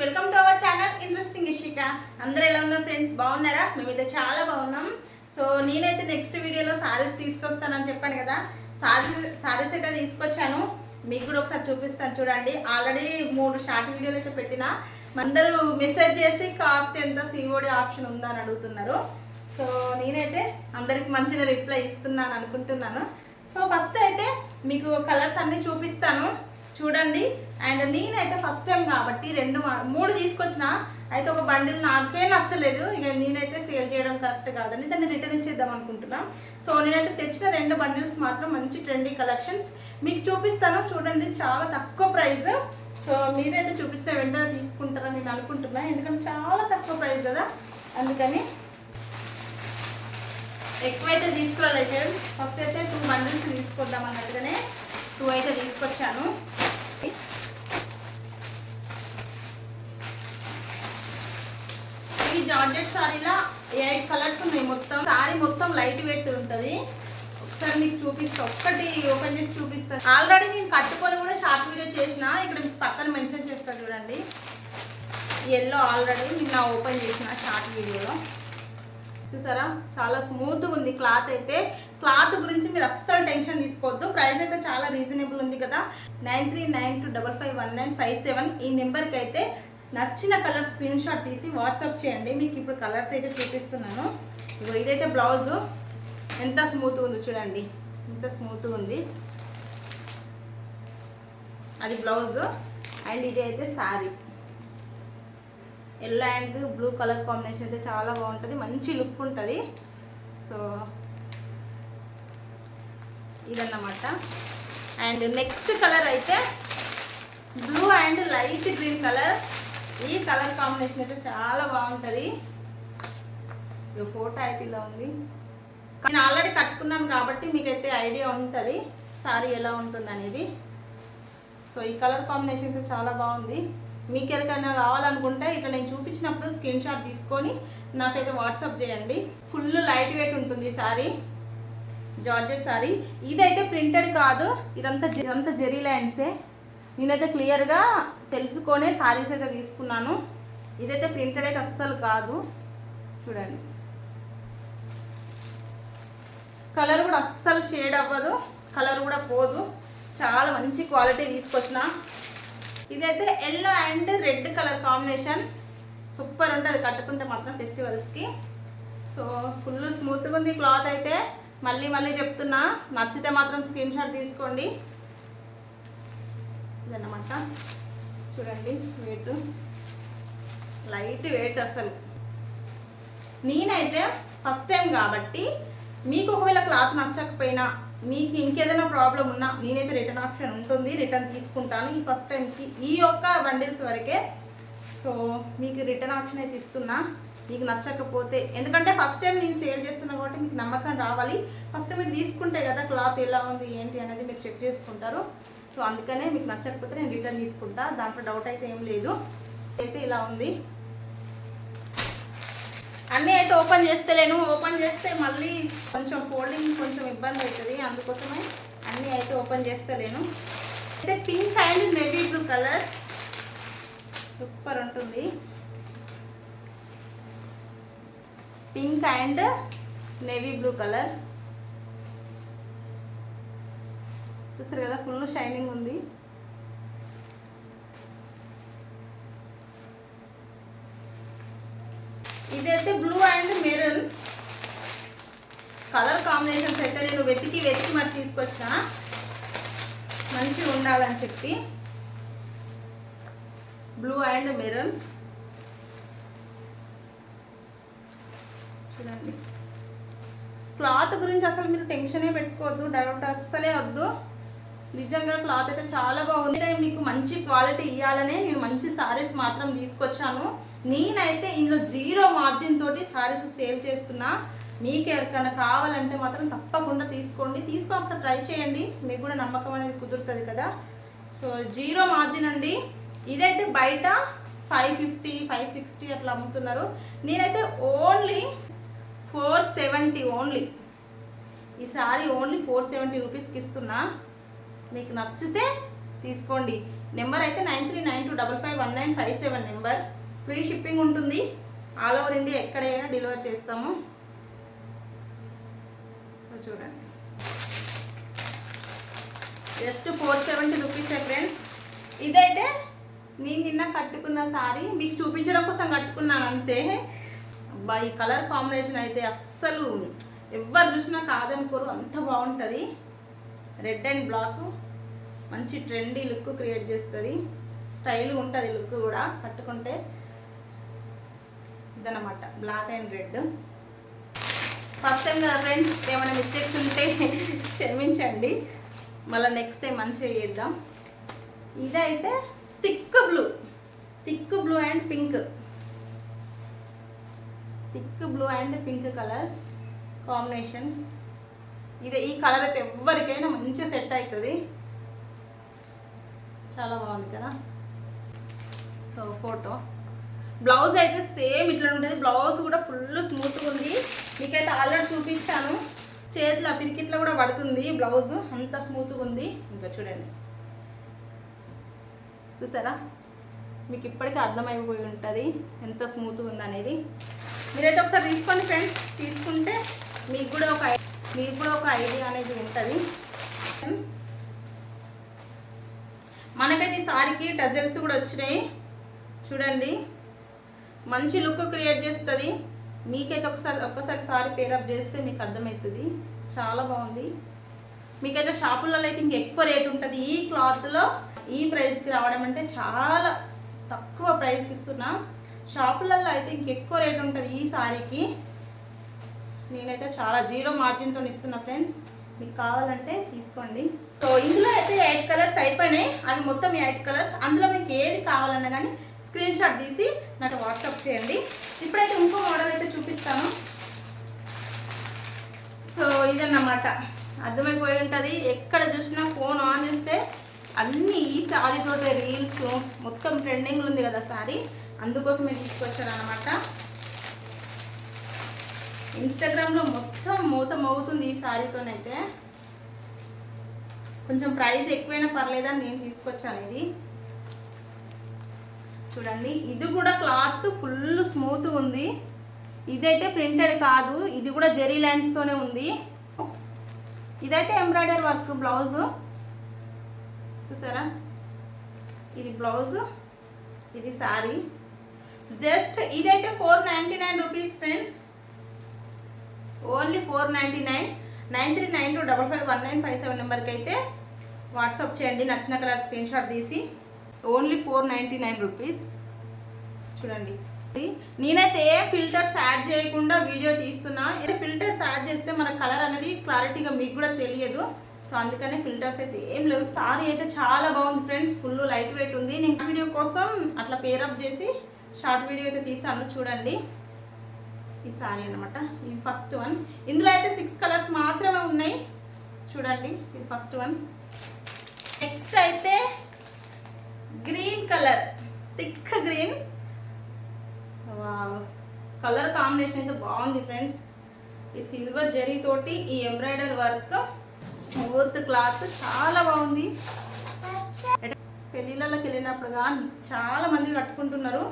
Welcome to our channel interesting Ishika అందరూ ఎలా ఉన్నారు ఫ్రెండ్స్? బాగున్నారా? మేమైతే చాలా బాగున్నాం. సో నేనైతే నెక్స్ట్ వీడియోలో సారీస్ తీసుకొస్తానని చెప్పాను కదా. సారీస్ సారీస్ అయితే తీసుకొచ్చాను. మీకు కూడా ఒకసారి చూపిస్తాను చూడండి. ఆల్రెడీ మూడు షార్ట్ వీడియోలు అయితే పెట్టిన. అందరూ మెసేజ్ చేసి కాస్ట్ ఎంత సిఓడి ఆప్షన్ ఉందా అని అడుగుతున్నారు. సో నేనైతే అందరికి మంచిగా రిప్లై ఇస్తున్నాను అనుకుంటున్నాను. సో ఫస్ట్ అయితే మీకు కలర్స్ అన్నీ చూపిస్తాను. చూడండి. అండ్ నేనైతే ఫస్ట్ టైం కాబట్టి రెండు మూడు తీసుకొచ్చిన. అయితే ఒక బండిల్ నాకే నచ్చలేదు. ఇక నేనైతే సేల్ చేయడం కరెక్ట్ కాదని దాన్ని రిటర్న్ ఇచ్చేద్దాం అనుకుంటున్నా. సో నేనైతే తెచ్చిన రెండు బండిల్స్ మాత్రం మంచి ట్రెండీ కలెక్షన్స్ మీకు చూపిస్తాను. చూడండి చాలా తక్కువ ప్రైస్. సో మీరైతే చూపించిన వెంటనే తీసుకుంటారని నేను అనుకుంటున్నా. ఎందుకంటే చాలా తక్కువ ప్రైస్ కదా. అందుకని ఎక్కువైతే అయితే ఫస్ట్ అయితే టూ బండిల్స్ తీసుకొద్దాం అన్నట్టుగానే టూ అయితే తీసుకొచ్చాను. జార్జెట్ సారీలా ఎయిట్ కలర్స్ ఉన్నాయి మొత్తం. సారీ మొత్తం లైట్ వెయిట్ ఉంటుంది. ఒకసారి మీకు చూపిస్తా. ఒక్కటి ఓపెన్ చేసి చూపిస్తాను ఆల్రెడీ నేను కట్టుకొని కూడా షార్ట్ వీడియో చేసిన. ఇక్కడ పక్కన మెన్షన్ చేస్తా చూడండి. ఎల్లో ఆల్రెడీ నిన్న ఓపెన్ చేసిన షార్ట్ వీడియోలో చూసారా? చాలా స్మూత్ ఉంది క్లాత్ అయితే. క్లాత్ గురించి మీరు అస్సలు టెన్షన్ తీసుకోవద్దు. ప్రైస్ అయితే చాలా రీజనబుల్ ఉంది కదా. Nine three nine two double five one nine five seven ఈ నెంబర్కి అయితే నచ్చిన కలర్ స్క్రీన్ షాట్ తీసి వాట్సాప్ చేయండి. మీకు ఇప్పుడు కలర్స్ అయితే చూపిస్తున్నాను. ఇగో ఇదైతే బ్లౌజు. ఎంత స్మూత్ ఉంది చూడండి. ఎంత స్మూత్ ఉంది. అది బ్లౌజు. అండ్ ఇది అయితే sari yellow and blue colour combination అయితే చాలా బాగుంటుంది. మంచి లుక్ ఉంటుంది. సో ఇదన్నమాట. అండ్ నెక్స్ట్ కలర్ అయితే blue and light green colour. ఈ కలర్ కాంబినేషన్ అయితే చాలా బాగుంటుంది. ఫోటో అయితే ఇలా ఉంది. నేను ఆల్రెడీ కట్టుకున్నాను కాబట్టి మీకైతే ఐడియా ఉంటుంది సారీ ఎలా ఉంటుంది అనేది సో ఈ కలర్ కాంబినేషన్ అయితే చాలా బాగుంది. మీకు ఎవరికైనా కావాలనుకుంటే ఇట్లా నేను చూపించినప్పుడు స్క్రీన్ షాట్ తీసుకొని నాకైతే వాట్సాప్ చేయండి. ఫుల్ లైట్ వెయిట్ ఉంటుంది సారీ జార్జెట్ సారీ. ఇదైతే ప్రింటెడ్ కాదు ఇదంతా ఇదంతా జెరీ లైన్సే. నేనైతే క్లియర్గా తెలుసుకొనే శారీస్ అయితే తీసుకున్నాను. ఇదైతే ప్రింటెడ్ అయితే అస్సలు కాదు. చూడండి. కలర్ కూడా అస్సలు షేడ్ అవ్వదు. కలర్ కూడా పోదు. చాలా మంచి క్వాలిటీ తీసుకొచ్చిన. ఇదైతే yellow and red colour combination. Super ఉంటుంది. కట్టుకుంటే మాత్రం ఫెస్టివల్స్కి. సో ఫుల్ స్మూత్గా ఉంది క్లాత్ అయితే. మళ్ళీ మళ్ళీ చెప్తున్నా. నచ్చితే మాత్రం స్క్రీన్ షాట్ తీసుకోండి. ఇదన్నమాట. చూడండి వెయిట్ లైట్ వెయిట్ అసలు. నేనైతే ఫస్ట్ టైం కాబట్టి మీకు ఒకవేళ క్లాత్ నచ్చకపోయినా మీకు ఇంకేదైనా ప్రాబ్లం ఉన్నా నేనైతే రిటర్న్ ఆప్షన్ ఉంటుంది రిటర్న్ తీసుకుంటాను ఈ ఫస్ట్ టైంకి ఈ యొక్క బండిల్స్ వరకే. సో మీకు రిటర్న్ ఆప్షన్ అయితే ఇస్తున్నా. మీకు నచ్చకపోతే ఎందుకంటే ఫస్ట్ టైం నేను సేల్ చేస్తున్నా కాబట్టి మీకు నమ్మకం రావాలి. ఫస్ట్ మీరు తీసుకుంటే కదా క్లాత్ ఎలా ఉంది ఏంటి అనేది మీరు చెక్ చేసుకుంటారు. సో అందుకనే మీకు నచ్చకపోతే నేను రిటర్న్ తీసుకుంటా. దాంట్లో డౌట్ అయితే ఏం లేదు. అయితే ఇలా ఉంది. అన్నీ అయితే ఓపెన్ చేస్తలేను. ఓపెన్ చేస్తే మళ్ళీ కొంచెం ఫోల్డింగ్ కొంచెం ఇబ్బంది అవుతుంది. అందుకోసమే అన్నీ అయితే ఓపెన్ చేస్తలేను. అయితే pink and navy blue colour super ఉంటుంది. Pink and navy blue colour. చూస్తారు కదా ఫుల్ షైనింగ్ ఉంది. ఇదైతే blue and maroon. Colour combinations అయితే నేను వెతికి వెతికి మరి తీసుకొచ్చా మంచిగా ఉండాలని చెప్పి. Blue and maroon. చూడండి క్లాత్ గురించి అసలు మీరు టెన్షనే పెట్టుకోవద్దు డౌట్ అస్సలే వద్దు. నిజంగా క్లాత్ అయితే చాలా బాగుంది. మీకు మంచి క్వాలిటీ ఇవ్వాలనే నేను మంచి సారీస్ మాత్రం తీసుకొచ్చాను. నేనైతే ఇందులో జీరో మార్జిన్ తోటి సారీస్ సేల్ చేస్తున్నా. మీకు ఎవరికైనా కావాలంటే మాత్రం తప్పకుండా తీసుకోండి. తీసుకొని ఒకసారి ట్రై చేయండి. మీకు కూడా నమ్మకం అనేది కుదురుతుంది కదా. సో జీరో మార్జిన్ అండి. ఇదైతే బయట ఫైవ్ ఫిఫ్టీ ఫైవ్ సిక్స్టీ అట్లా అమ్ముతున్నారు. నేనైతే ఓన్లీ ఫోర్ సెవెంటీ ఓన్లీ. ఈ సారీ ఓన్లీ ఫోర్ సెవెంటీ రూపీస్కి ఇస్తున్నా. మీకు నచ్చితే తీసుకోండి. నెంబర్ అయితే nine three nine two double five one nine five seven number. Free shipping ఉంటుంది. ఆల్ ఓవర్ ఇండియా ఎక్కడైనా డెలివర్ చేస్తాము. చూడండి. Just four seventy rupees friends. ఇదైతే నేను నిన్న కట్టుకున్న సారీ. మీకు చూపించడం కోసం కట్టుకున్నాను అంతే. ఈ కలర్ కాంబినేషన్ అయితే అస్సలు ఎవరు చూసినా కాదనుకోరు అంత బాగుంటుంది. రెడ్ అండ్ బ్లాక్ మంచి ట్రెండీ లుక్ క్రియేట్ చేస్తుంది. స్టైల్ ఉంటుంది లుక్ కూడా కట్టుకుంటే ఇదన్నమాట black and red first time కదా ఫ్రెండ్స్ ఏమైనా మిస్టేక్స్ ఉంటే క్షమించండి. మళ్ళీ నెక్స్ట్ టైం మంచిగా చేద్దాం. ఇదైతే thick blue thick blue and pink thick blue and pink colour combination. ఇది ఈ కలర్ అయితే ఎవరికైనా మంచిగా సెట్ అవుతుంది. చాలా బాగుంది కదా? So photo. బ్లౌజ్ అయితే సేమ్ ఇట్లా ఉంటుంది. బ్లౌజ్ కూడా ఫుల్ స్మూత్గా ఉంది. మీకైతే ఆల్రెడీ చూపించాను. చేతిలో పిరికిట్లో కూడా పడుతుంది బ్లౌజ్. అంత స్మూత్గా ఉంది. ఇంకా చూడండి. చూసారా? మీకు ఇప్పటికీ అర్థమైపోయి ఉంటుంది ఎంత స్మూత్గా ఉంది అనేది మీరైతే ఒకసారి తీసుకోండి ఫ్రెండ్స్. తీసుకుంటే మీకు కూడా ఒక మీకు కూడా ఒక ఐడియా అనేది ఉంటుంది. మనకైతే ఈ సారీకి కూడా వచ్చినాయి. చూడండి. మంచి లుక్ క్రియేట్ చేస్తుంది. మీకైతే ఒకసారి ఒక్కసారి సారీ పేరప్ చేస్తే మీకు అర్థమవుతుంది. చాలా బాగుంది. మీకైతే షాపులలో అయితే ఇంక ఎక్కువ రేట్ ఉంటుంది. ఈ క్లాత్లో ఈ ప్రైస్కి రావడం అంటే చాలా తక్కువ ప్రైస్కి ఇస్తున్నా. షాపులలో అయితే ఇంకెక్కువ రేట్ ఉంటుంది ఈ సారీకి. నేనైతే చాలా జీరో మార్జిన్తో ఇస్తున్నా ఫ్రెండ్స్ మీకు కావాలంటే తీసుకోండి. సో ఇందులో అయితే ఎయిట్ కలర్స్ అయిపోయినాయి. అవి మొత్తం ఎయిట్ కలర్స్. అందులో మీకు ఏది కావాలన్నా కానీ స్క్రీన్ షాట్ తీసి నాకు వాట్సాప్ చేయండి. ఇప్పుడైతే ఇంకో మోడల్ అయితే చూపిస్తాను. సో ఇదన్నమాట. అర్థమైపోయి ఉంటుంది. ఎక్కడ చూసినా ఫోన్ ఆన్ చేస్తే అన్నీ ఈ శారీతోటే రీల్స్ మొత్తం ట్రెండింగ్ ఉంది కదా శారీ అందుకోసమే తీసుకొచ్చాను అనమాట ఇన్స్టాగ్రామ్లో మొత్తం మూత మోగుతుంది ఈ శారీతోనైతే కొంచెం ప్రైస్ ఎక్కువైనా పర్లేదని నేను తీసుకొచ్చాను ఇది. చూడండి ఇది కూడా క్లాత్ ఫుల్ స్మూత్ ఉంది. ఇదైతే ప్రింటెడ్ కాదు ఇది కూడా జెరీ లైన్స్తోనే ఉంది. ఇదైతే ఎంబ్రాయిడరీ వర్క్ బ్లౌజు. చూసారా? ఇది బ్లౌజు ఇది శారీ జస్ట్ ఇదైతే four ninety nine rupees friends. Only four ninety nine. Nine three nine two double five one nine five seven నెంబర్కి అయితే వాట్సాప్ చేయండి నచ్చిన కలర్ స్క్రీన్ షాట్ తీసి. Only four ninety nine rupees. చూడండి. నేనైతే ఏ ఫిల్టర్స్ యాడ్ చేయకుండా వీడియో తీస్తున్నా. ఏ ఫిల్టర్స్ యాడ్ చేస్తే మన కలర్ అనేది క్లారిటీగా మీకు కూడా తెలియదు. సో అందుకనే ఫిల్టర్స్ అయితే ఏం లేవు. సారీ అయితే చాలా బాగుంది ఫ్రెండ్స్. ఫుల్ లైట్ వెయిట్ ఉంది. నేను వీడియో కోసం అట్లా పేరప్ చేసి షార్ట్ వీడియో అయితే తీసాను చూడండి. ఈ సారీ అనమాట ఇది ఫస్ట్ వన్. ఇందులో అయితే సిక్స్ కలర్స్ మాత్రమే ఉన్నాయి. చూడండి ఇది ఫస్ట్ వన్. నెక్స్ట్ అయితే green colour. Thick green. Colour combination అయితే బాగుంది ఫ్రెండ్స్. ఈ సిల్వర్ జరీ తోటి ఈ ఎంబ్రాయిడర్ వర్క్. Smooth cloth. చాలా బాగుంది. పెళ్ళిళ్ళకి వెళ్ళినప్పుడు కానీ చాలా మంది కట్టుకుంటున్నారు.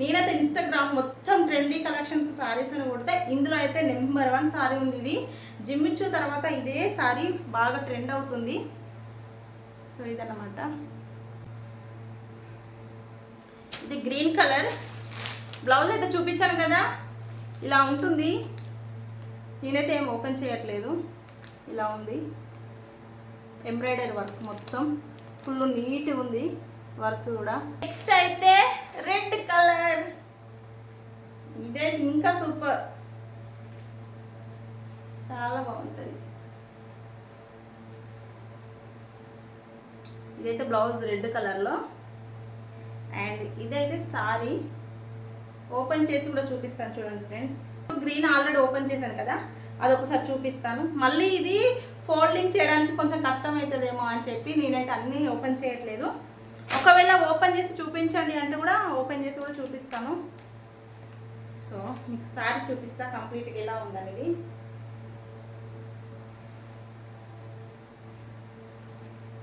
నేనైతే ఇన్స్టాగ్రామ్ మొత్తం ట్రెండీ కలెక్షన్స్ సారీస్ అని కొడితే ఇందులో అయితే నెంబర్ వన్ శారీ ఉంది ఇది. జిమ్మిచ్చు తర్వాత ఇదే శారీ బాగా ట్రెండ్ అవుతుంది. సో ఇదన్నమాట. ఇది గ్రీన్ కలర్ బ్లౌజ్ అయితే చూపించాను కదా. ఇలా ఉంటుంది. నేనైతే ఏం ఓపెన్ చేయట్లేదు. ఇలా ఉంది. ఎంబ్రాయిడరీ వర్క్ మొత్తం. ఫుల్ నీట్ ఉంది వర్క్ కూడా. నెక్స్ట్ అయితే రెడ్ కలర్. ఇదే ఇంకా సూపర్. చాలా బాగుంటుంది. ఇదైతే బ్లౌజ్ రెడ్ కలర్లో. అండ్ ఇదైతే సారీ. ఓపెన్ చేసి కూడా చూపిస్తాను చూడండి ఫ్రెండ్స్. గ్రీన్ ఆల్రెడీ ఓపెన్ చేశాను కదా. అదొకసారి చూపిస్తాను. మళ్ళీ ఇది ఫోల్డింగ్ చేయడానికి కొంచెం కష్టం అవుతుందేమో అని చెప్పి నేనైతే అన్నీ ఓపెన్ చేయట్లేదు. ఒకవేళ ఓపెన్ చేసి చూపించండి అంటే కూడా ఓపెన్ చేసి కూడా చూపిస్తాను. సో మీకు సారీ చూపిస్తా కంప్లీట్గా ఎలా ఉందనేది.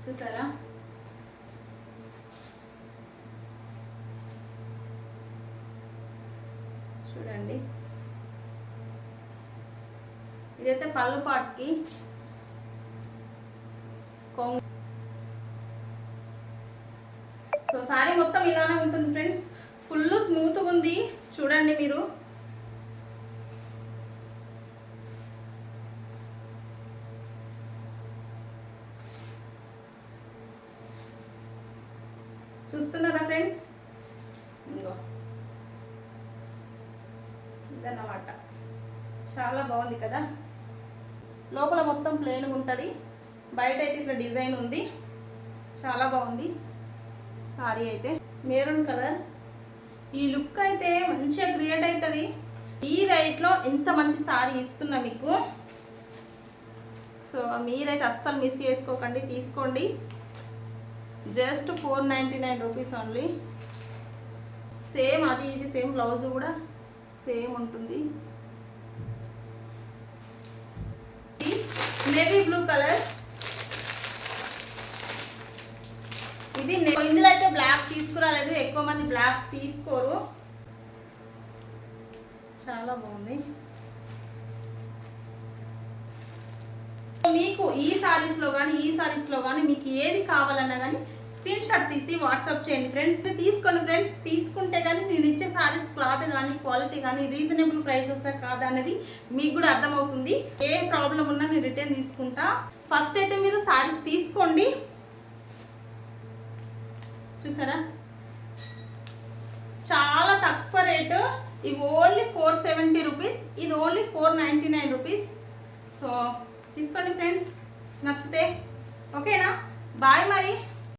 చూసారా? చూడండి. ఇదైతే పళ్ళు పాటుకి కొంగు సో సారీ మొత్తం ఇలానే ఉంటుంది ఫ్రెండ్స్. ఫుల్ స్మూత్గా ఉంది. చూడండి మీరు. చూస్తున్నారా ఫ్రెండ్స్? ఇంకో ఇదన్నమాట. చాలా బాగుంది కదా? లోపల మొత్తం ప్లెయిన్గా ఉంటుంది. బయట అయితే ఇట్లా డిజైన్ ఉంది. చాలా బాగుంది. సారీ అయితే. Maroon colour. ఈ లుక్ అయితే మంచిగా క్రియేట్ అవుతుంది ఈ రైట్లో ఇంత మంచి సారీ ఇస్తున్నా మీకు. సో మీరైతే అస్సలు మిస్ చేసుకోకండి తీసుకోండి. Just four ninety nine rupees only same అది ఇది సేమ్ బ్లౌజ్ కూడా సేమ్ ఉంటుంది. నేవీ బ్లూ కలర్ ఇది ఇందులో అయితే బ్లాక్ తీసుకురాలేదు. ఎక్కువ మంది బ్లాక్ తీసుకోరు. చాలా బాగుంది. మీకు ఈ సారీస్లో కానీ ఈ సారీస్లో కానీ మీకు ఏది కావాలన్నా కానీ స్క్రీన్ షాట్ తీసి వాట్సాప్ చేయండి. ఫ్రెండ్స్ తీసుకోండి. ఫ్రెండ్స్ తీసుకుంటే కానీ నేను ఇచ్చే సారీస్ క్లాత్ కానీ క్వాలిటీ కానీ రీజనబుల్ ప్రైసెస్ కాదా అనేది మీకు కూడా అర్థమవుతుంది. ఏ ప్రాబ్లం ఉన్నా నేను రిటర్న్ తీసుకుంటా. ఫస్ట్ అయితే మీరు సారీస్ తీసుకోండి. చూసారా? చాలా తక్కువ రేటు. ఇవి ఓన్లీ ఫోర్ సెవెంటీ రూపీస్. ఇది only four ninety nine rupees. So తీసుకోండి ఫ్రెండ్స్. నచ్చితే. ఓకేనా? బాయ్ మరి.